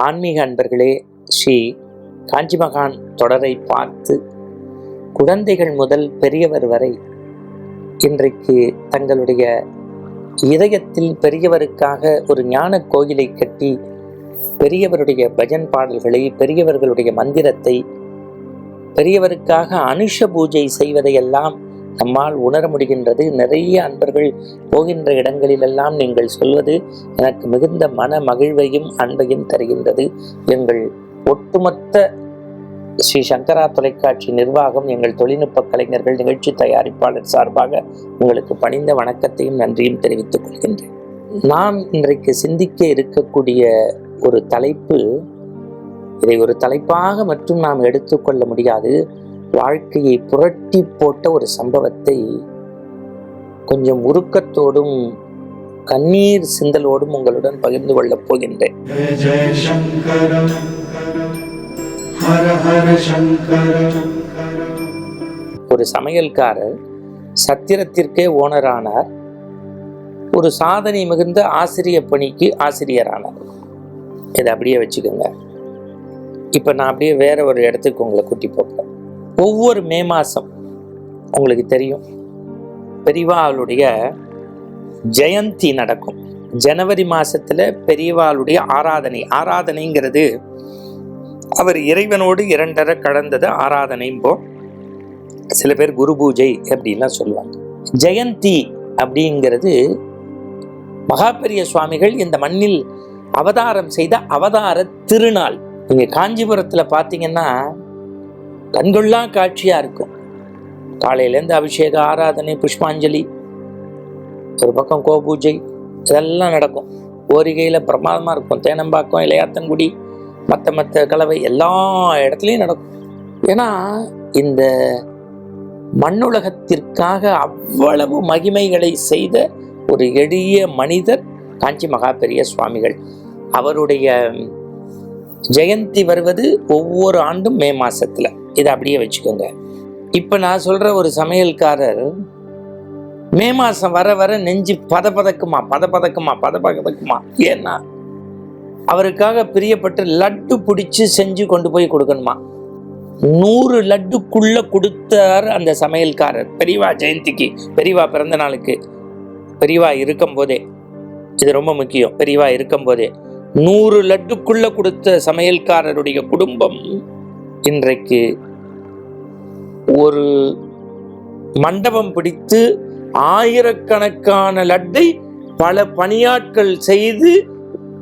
ஆன்மீக அன்பர்களே ஸ்ரீ காஞ்சிமகான் தொடரை பார்த்து குழந்தைகள் முதல் பெரியவர் வரை இன்றைக்கு தங்களுடைய இதயத்தில் பெரியவருக்காக ஒரு ஞான கோயிலை கட்டி பெரியவருடைய பஜன் பாடல்களை பெரியவர்களுடைய மந்திரத்தை பெரியவருக்காக அனுஷ பூஜை செய்வதையெல்லாம் நம்மால் உணர முடிகின்றது. நிறைய அன்பர்கள் போகின்ற இடங்களிலெல்லாம் நீங்கள் சொல்வது எனக்கு மிகுந்த மன மகிழ்வையும் அன்பையும் தருகின்றது. எங்கள் ஒட்டுமொத்த ஸ்ரீ சங்கரா தொலைக்காட்சி நிர்வாகம் எங்கள் தொழில்நுட்ப கலைஞர்கள் நிகழ்ச்சி தயாரிப்பாளர் சார்பாக உங்களுக்கு பணிந்த வணக்கத்தையும் நன்றியும் தெரிவித்துக் கொள்கின்றேன். நாம் இன்றைக்கு சிந்திக்க இருக்கக்கூடிய ஒரு தலைப்பு இதை ஒரு தலைப்பாக மட்டும் நாம் எடுத்துக்கொள்ள முடியாது. வாழ்க்கையை புரட்டி போட்ட ஒரு சம்பவத்தை கொஞ்சம் உருக்கத்தோடும் கண்ணீர் சிந்தலோடும் உங்களுடன் பகிர்ந்து கொள்ளப் போகின்றேன். ஒரு சமையல்காரர் சத்திரத்திற்கே ஓனரானார். ஒரு சாதனை மிகுந்த ஆசிரிய பணிக்கு ஆசிரியரானார். இதை அப்படியே வச்சுக்கோங்க. இப்போ நான் அப்படியே வேற ஒரு இடத்துக்கு உங்களை கூட்டி போகிறேன் ஒவ்வொரு மே மாதம் உங்களுக்கு தெரியும். பெரியவாளுடைய ஜெயந்தி நடக்கும். ஜனவரி மாதத்தில் பெரியவாளுடைய ஆராதனை. ஆராதனைங்கிறது அவர் இறைவனோடு இரண்டரை கடந்தது ஆராதனைம்போ. சில பேர் குரு பூஜை அப்படின்லாம் சொல்லுவாங்க. ஜெயந்தி அப்படிங்கிறது மகாபெரிய சுவாமிகள் இந்த மண்ணில் அவதாரம் செய்த அவதார திருநாள். நீங்கள் காஞ்சிபுரத்தில் பார்த்தீங்கன்னா கண்கொள்ளா காட்சியாக இருக்கும். காலையிலேருந்து அபிஷேக ஆராதனை புஷ்பாஞ்சலி ஒரு பக்கம் கோபூஜை இதெல்லாம் நடக்கும். ஓரிகையில் பிரமாதமாக இருக்கும். தேனம்பாக்கம் இளையாத்தங்குடி மற்ற மற்ற கலவை எல்லா இடத்துலையும் நடக்கும். ஏன்னா இந்த மண்ணுலகத்திற்காக அவ்வளவு மகிமைகளை செய்த ஒரு எளிய மனிதர் காஞ்சி மகாபெரிய சுவாமிகள். அவருடைய ஜெயந்தி வருவது ஒவ்வொரு ஆண்டும் மே மாதத்தில் இதை அப்படியே வச்சுக்கோங்க. இப்போ நான் சொல்கிற ஒரு சமையல்காரர் மே மாதம் வர வர நெஞ்சு பத பதக்குமா பத பதக்குமா பத பதக்குமா ஏன்னா அவருக்காக பிரியப்பட்டு லட்டு பிடிச்சி செஞ்சு கொண்டு போய் கொடுக்கணுமா? நூறு லட்டுக்குள்ள கொடுத்தார் அந்த சமையல்காரர். பெரியவா ஜெயந்திக்கு பெரியவா பிறந்த நாளுக்கு. பெரியவா இருக்கும் போதே இது ரொம்ப முக்கியம் பெரியவா இருக்கும் போதே நூறு லட்டுக்குள்ள கொடுத்த சமையல்காரருடைய குடும்பம் இன்றைக்கு ஒரு மண்டபம் பிடித்து ஆயிரக்கணக்கான லட்டை பல பணியாட்கள் செய்து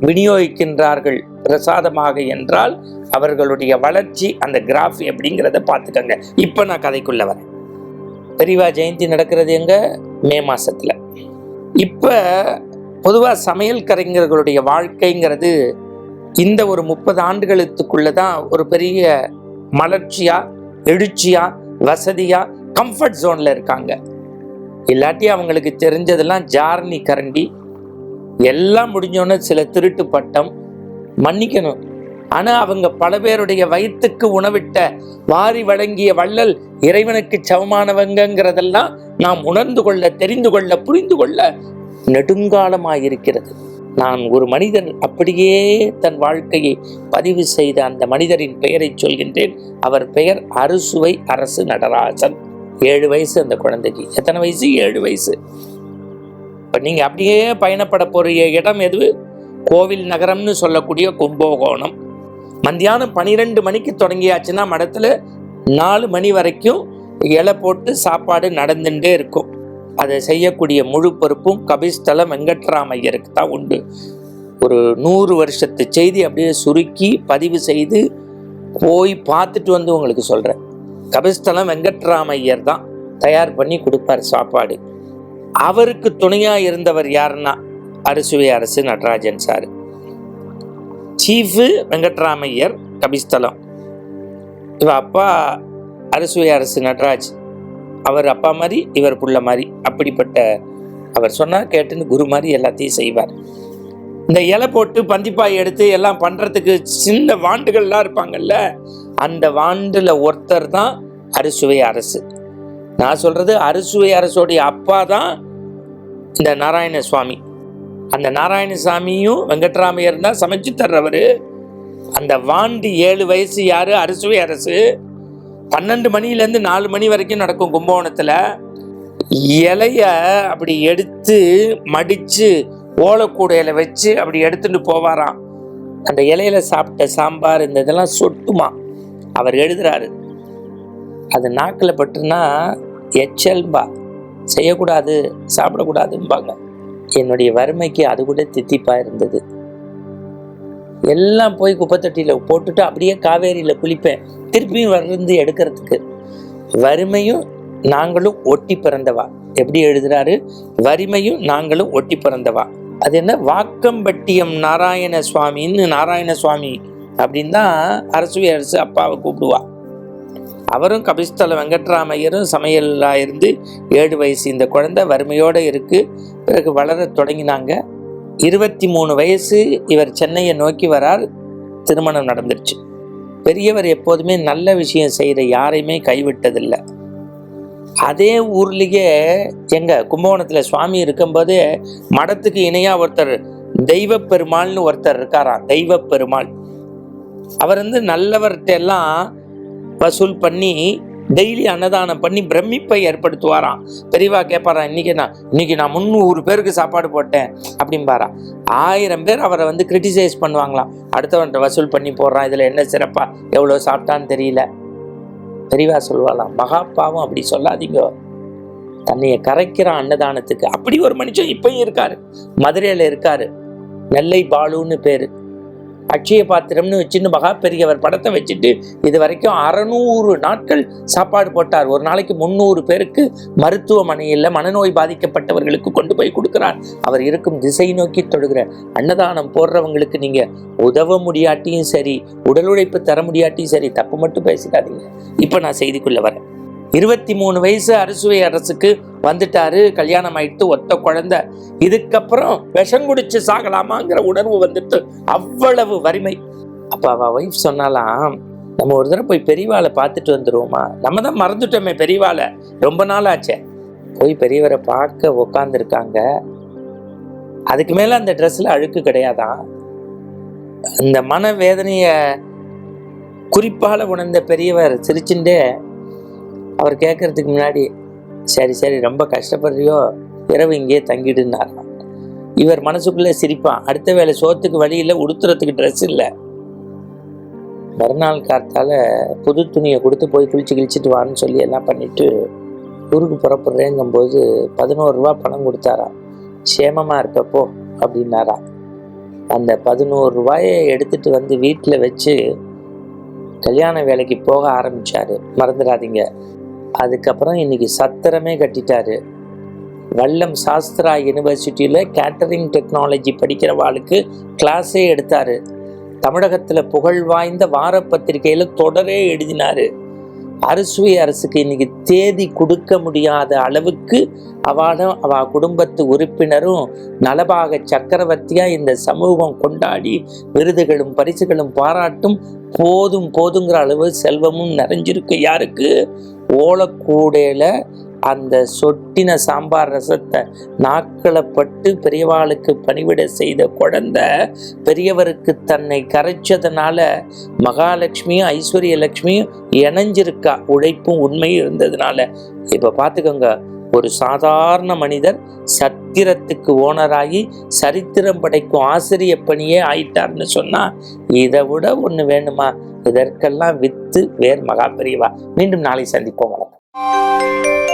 விநியோகிக்கின்றார்கள். பிரசாதமாக என்றால் அவர்களுடைய வளர்ச்சி அந்த கிராஃப் எப்படிங்கிறத பார்த்துக்கங்க. இப்போ நான் கதைக்குள்ள வரேன். பெரியவா ஜெயந்தி நடக்கிறது எங்க? மே மாசத்துல. இப்போ பொதுவாக சமையல் கலைஞர்களுடைய வாழ்க்கைங்கிறது இந்த ஒரு முப்பது ஆண்டுகளுக்குள்ள தான் ஒரு பெரிய மலர்ச்சியா எழுச்சியா வசதியா கம்ஃபர்ட் ஜோன்ல இருக்காங்க. இல்லாட்டி அவங்களுக்கு தெரிஞ்சதெல்லாம் ஜார்னி கரண்டி. எல்லாம் முடிஞ்சோன்னு சில திருட்டு பட்டம். மன்னிக்கணும். ஆனால் அவங்க பல பேருடைய வயிற்றுக்கு உணவிட்ட வாரி வழங்கிய வள்ளல் இறைவனுக்கு சமமானவங்கிறதெல்லாம் நாம் உணர்ந்து கொள்ள தெரிந்து கொள்ள புரிந்து கொள்ள நெடுங்காலமாக இருக்கிறது நான் ஒரு மனிதன். அப்படியே தன் வாழ்க்கையை பதிவு செய்த அந்த மனிதரின் பெயரை சொல்கின்றேன். அவர் பெயர் அறுசுவை அரசு நடராஜன். ஏழு வயசு அந்த குழந்தைக்கு. எத்தனை வயசு? ஏழு வயசு. இப்போ நீங்கள் அப்படியே பயணப்பட போகிற இடம் எது? கோவில் நகரம்னு சொல்லக்கூடிய கும்பகோணம். மத்தியானம் பன்னிரெண்டு மணிக்கு தொடங்கியாச்சுன்னா மடத்தில் நாலு மணி வரைக்கும் இலை போட்டு சாப்பாடு நடந்துட்டே இருக்கும். அதை செய்யக்கூடிய முழு பொறுப்பும் கபிஸ்தலம் வெங்கட்ராமையருக்கு தான் உண்டு. ஒரு நூறு வருஷத்து செய்தி அப்படியே சுருக்கி பதிவு செய்து போய் பார்த்துட்டு வந்து உங்களுக்கு சொல்கிறேன் கபிஸ்தலம் வெங்கட்ராமையர் தான் தயார் பண்ணி கொடுப்பார் சாப்பாடு. அவருக்கு துணையாக இருந்தவர் யாருன்னா அரசுவை அரசு நடராஜன் சார். சீஃபு வெங்கட்ராமையர் கபிஸ்தலம். இவ அப்பா அரசுவை அரசு நடராஜ். அவர் அப்பா மாதிரி இவர் புள்ள மாதிரி அப்படிப்பட்ட அவர் சொன்னால் கேட்டுன்னு குரு மாதிரி எல்லாத்தையும் செய்வார். இந்த இலை போட்டு பந்திப்பாய் எடுத்து எல்லாம் பண்ணுறதுக்கு சின்ன வாண்டுகள்லாம் இருப்பாங்கல்ல அந்த வாண்டில் ஒருத்தர் தான் அறுசுவை அரசு. நான் சொல்கிறது அறுசுவை அரசோடைய அப்பா தான் இந்த நாராயண சுவாமி. அந்த நாராயணசாமியும் வெங்கட்ராமையர் தான் சமைச்சு தர்றவர். அந்த வாண்டு ஏழு வயசு யார்? அறுசுவை அரசு. பன்னெண்டு மணிலேருந்து நாலு மணி வரைக்கும் நடக்கும் கும்பகோணத்தில். இலைய அப்படி எடுத்து மடித்து ஓலக்கூடையில் வச்சு அப்படி எடுத்துட்டு போவாராம். அந்த இலையில சாப்பிட்ட சாம்பார் இந்த இதெல்லாம் சொட்டுமா? அவர் எழுதுறாரு. அது நாக்கில் பட்டுனா எச்சல்பா. செய்யக்கூடாது சாப்பிடக்கூடாதும்பாங்க. என்னுடைய வறுமைக்கு அது கூட தித்திப்பாக இருந்தது. எல்லாம் போய் குப்பைத்தொட்டியில் போட்டுட்டு அப்படியே காவேரியில் குளிப்பேன். திருப்பியும் வருந்து எடுக்கிறதுக்கு. வறுமையும் நாங்களும் ஒட்டி பிறந்தவா? எப்படி எழுதுறாரு? வறுமையும் நாங்களும் ஒட்டி பிறந்தவா? அது என்ன? வாக்கம்பட்டியம் நாராயண சுவாமின்னு நாராயண சுவாமி அப்படின்னு தான் அரசு அரசு அப்பாவை கூப்பிடுவா. அவரும் கபிஸ்தல வெங்கட்ராமையரும் சமையலாக இருந்து ஏழு வயசு இந்த குழந்தை வறுமையோடு இருக்கு. பிறகு வளர தொடங்கினாங்க. இருபத்தி மூணு வயசு இவர் சென்னையை நோக்கி வரார் திருமணம் நடந்துருச்சு. பெரியவர் எப்போதுமே நல்ல விஷயம் செய்கிற யாரையுமே கைவிட்டதில்லை. அதே ஊர்லேயே எங்கள் கும்பகோணத்தில் சுவாமி இருக்கும்போது மடத்துக்கு இணையாக ஒருத்தர் தெய்வ பெருமாள்னு ஒருத்தர் இருக்காராம் தெய்வ பெருமாள் அவர் வந்து நல்லவர்கிட்ட எல்லாம் வசூல் பண்ணி டெய்லி அன்னதானம் பண்ணி பிரமிப்பை ஏற்படுத்துவாராம். பெரியவா கேட்பாரான் இன்னைக்கு நான் இன்னைக்கு நான் முந்நூறு பேருக்கு சாப்பாடு போட்டேன் அப்படிம்பாரா. ஆயிரம் பேர் அவரை வந்து கிரிட்டிசைஸ் பண்ணுவாங்களாம். அடுத்தவன்ட்ட வசூல் பண்ணி போடுறான் இதில் என்ன சிறப்பாக எவ்வளோ சாப்பிட்டான்னு தெரியல. பெரியவா சொல்வாளாம் மகா பாவம் அப்படி சொல்லாதீங்க. தன்னைய கரைக்கிற அன்னதானத்துக்கு. அப்படி ஒரு மனுஷன் இப்பயும் இருக்காரு. மதுரையில் இருக்காரு. நெல்லை பாலுன்னு பேர். அட்சய பாத்திரம்னு வச்சுன்னு மகா பெரியவர் படத்தை வச்சுட்டு இது வரைக்கும் அறநூறு நாட்கள் சாப்பாடு போட்டார். ஒரு நாளைக்கு முந்நூறு பேருக்கு மருத்துவமனையில் மனநோய் பாதிக்கப்பட்டவர்களுக்கு கொண்டு போய் கொடுக்கிறார். அவர் இருக்கும் திசை நோக்கி தொடுகிற அன்னதானம் போடுறவங்களுக்கு நீங்கள் உதவ முடியாட்டியும் சரி உடல் உழைப்பு தர முடியாட்டியும் சரி தப்பு மட்டும் பேசிடாதீங்க இப்போ நான் செய்திக்குள்ளே வரேன். இருபத்தி மூணு வயசு அரசுவை அரசுக்கு வந்துட்டாரு கல்யாணம் ஆயிட்டு ஒத்த குழந்தை. இதுக்கப்புறம் விஷம் குடிச்சு சாகலாமாங்கிற உணர்வு வந்துட்டு அவ்வளவு வறுமை. அப்ப அவ ஒய்ஃப் சொன்னாலாம் நம்ம ஒரு தடவை போய் பெரியவாளை பார்த்துட்டு வந்துருவோமா? நம்ம தான் மறந்துட்டோமே பெரியவாளை. ரொம்ப நாள் ஆச்சே. போய் பெரியவரை பார்க்க உக்காந்துருக்காங்க. அதுக்கு மேல அந்த ட்ரெஸ்ல அழுக்கு கிடையாதான் அந்த மன வேதனைய குறிப்பால உணர்ந்த பெரியவர் சிரிச்சுட்டே அவர் கேட்கறதுக்கு முன்னாடி சரி சரி ரொம்ப கஷ்டப்படுறியோ? இரவு இங்கேயே தங்கிடுனாராம் இவர் மனசுக்குள்ளே சிரிப்பான். அடுத்த வேளை சோத்துக்கு வழி இல்லை உடுத்துறதுக்கு ட்ரெஸ் இல்லை. மறுநாள் காத்தால் புது துணியை கொடுத்து போய் குளிச்சு கிழிச்சிட்டு வான்னு சொல்லி எல்லாம் பண்ணிவிட்டு ஊருக்கு புறப்படுறேங்கும்போது பதினோரு ரூபா பணம் கொடுத்தாராம். சேமமாக இருப்பப்போ அப்படின்னாராம். அந்த பதினோரு ரூபாயை எடுத்துட்டு வந்து வீட்டில் வச்சு கல்யாண வேலைக்கு போக ஆரம்பித்தார் மறந்துடாதீங்க. அதுக்கப்புறம் இன்னைக்கு சத்திரமே கட்டிட்டாரு. வல்லம் சாஸ்திரா யூனிவர்சிட்டியில் கேட்டரிங் டெக்னாலஜி படிக்கிறவாளுக்கு கிளாஸே எடுத்தார். தமிழகத்தில் புகழ் வாய்ந்த வார பத்திரிகையில் தொடரே எழுதினாரு. அரசுவை அரசுக்கு இன்னைக்கு தேதி கொடுக்க முடியாத அளவுக்கு அவளும் அவ குடும்பத்து உறுப்பினரும் நலபாக சக்கரவர்த்தியாக இந்த சமூகம் கொண்டாடி விருதுகளும் பரிசுகளும் பாராட்டும் போதும் போதுங்கிற அளவு செல்வமும் நிறைஞ்சிருக்கு. யாருக்கு? ஓலக்கூடையில் அந்த சொட்டின சாம்பார் ரசத்தை நாக்களப்பட்டு பெரியவாளுக்கு பணிவிட செய்த குழந்தை பெரியவருக்கு தன்னை கரைச்சதுனால மகாலட்சுமியும் ஐஸ்வர்ய லட்சுமியும் இணைஞ்சிருக்கா? உழைப்பும் உண்மையும் இருந்ததுனால. இப்போ பார்த்துக்கோங்க ஒரு சாதாரண மனிதர் சத்திரத்துக்கு ஓனராகி சரித்திரம் படைக்கும் ஆசிரிய பணியே ஆயிட்டார்னு சொன்னா இதை விட ஒன்று வேணுமா? இதற்கெல்லாம் வித்து வேர் மகா பெரியவா. மீண்டும் நாளை சந்திப்போம். வணக்கம்.